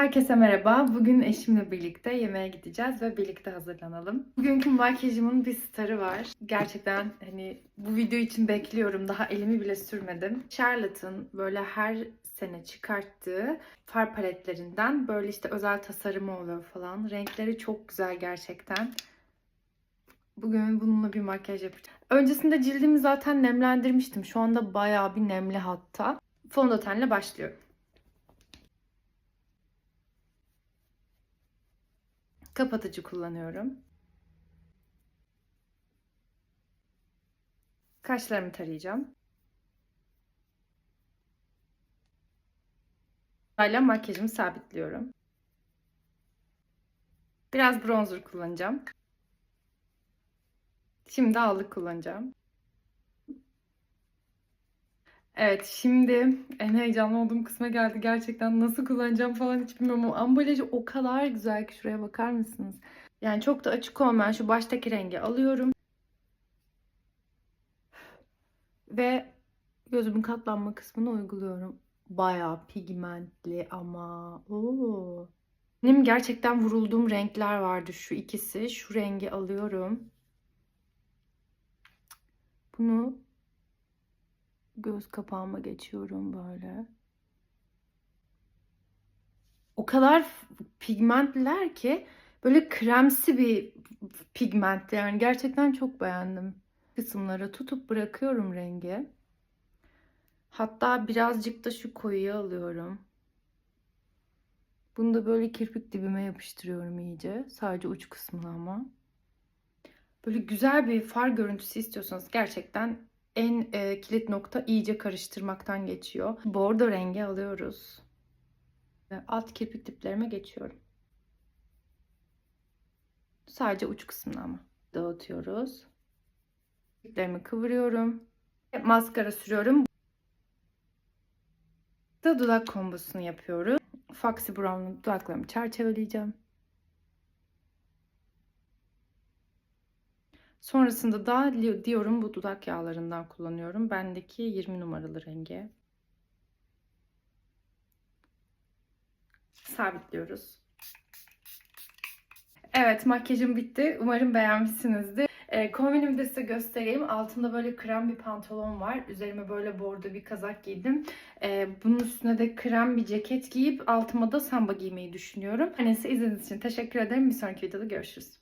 Herkese merhaba. Bugün eşimle birlikte yemeğe gideceğiz ve birlikte hazırlanalım. Bugünkü makyajımın bir starı var. Gerçekten hani bu video için bekliyorum. Daha elimi bile sürmedim. Charlotte'ın böyle her sene çıkarttığı far paletlerinden böyle işte özel tasarımı oluyor falan. Renkleri çok güzel gerçekten. Bugün bununla bir makyaj yapacağım. Öncesinde cildimi zaten nemlendirmiştim. Şu anda bayağı bir nemli hatta. Fondötenle başlıyorum. Kapatıcı kullanıyorum. Kaşlarımı tarayacağım. Hala makyajımı sabitliyorum. Biraz bronzer kullanacağım. Şimdi allık kullanacağım. Evet şimdi en heyecanlı olduğum kısma geldi. Gerçekten nasıl kullanacağım falan hiç bilmiyorum ama ambalajı o kadar güzel ki şuraya bakar mısınız? Yani çok da açık olmayan şu baştaki rengi alıyorum. Ve gözümün katlanma kısmını uyguluyorum. Bayağı pigmentli ama. Oo. Benim gerçekten vurulduğum renkler vardı şu ikisi. Şu rengi alıyorum. Bunu göz kapağıma geçiyorum böyle. O kadar pigmentliler ki böyle kremsi bir pigmentli yani gerçekten çok beğendim. Kısımlara tutup bırakıyorum rengi. Hatta birazcık da şu koyuyu alıyorum. Bunu da böyle kirpik dibime yapıştırıyorum iyice. Sadece uç kısmına ama. Böyle güzel bir far görüntüsü istiyorsanız gerçekten en e, kilit nokta iyice karıştırmaktan geçiyor. Bordo rengi alıyoruz. Ve alt kirpik diplerime geçiyorum. Sadece uç kısmına ama. Dağıtıyoruz. Diplerimi kıvırıyorum. Maskara sürüyorum. Da dudak kombosunu yapıyoruz. Foxy Brown'lu dudaklarımı çerçeveleyeceğim. Sonrasında da Dior'un bu dudak yağlarından kullanıyorum. Bendeki 20 numaralı rengi. Sabitliyoruz. Evet makyajım bitti. Umarım beğenmişsinizdir. E, kombinimi de size göstereyim. Altımda böyle krem bir pantolon var. Üzerime böyle bordo bir kazak giydim. E, bunun üstüne de krem bir ceket giyip altıma da samba giymeyi düşünüyorum. Hani size izlediğiniz için teşekkür ederim. Bir sonraki videoda görüşürüz.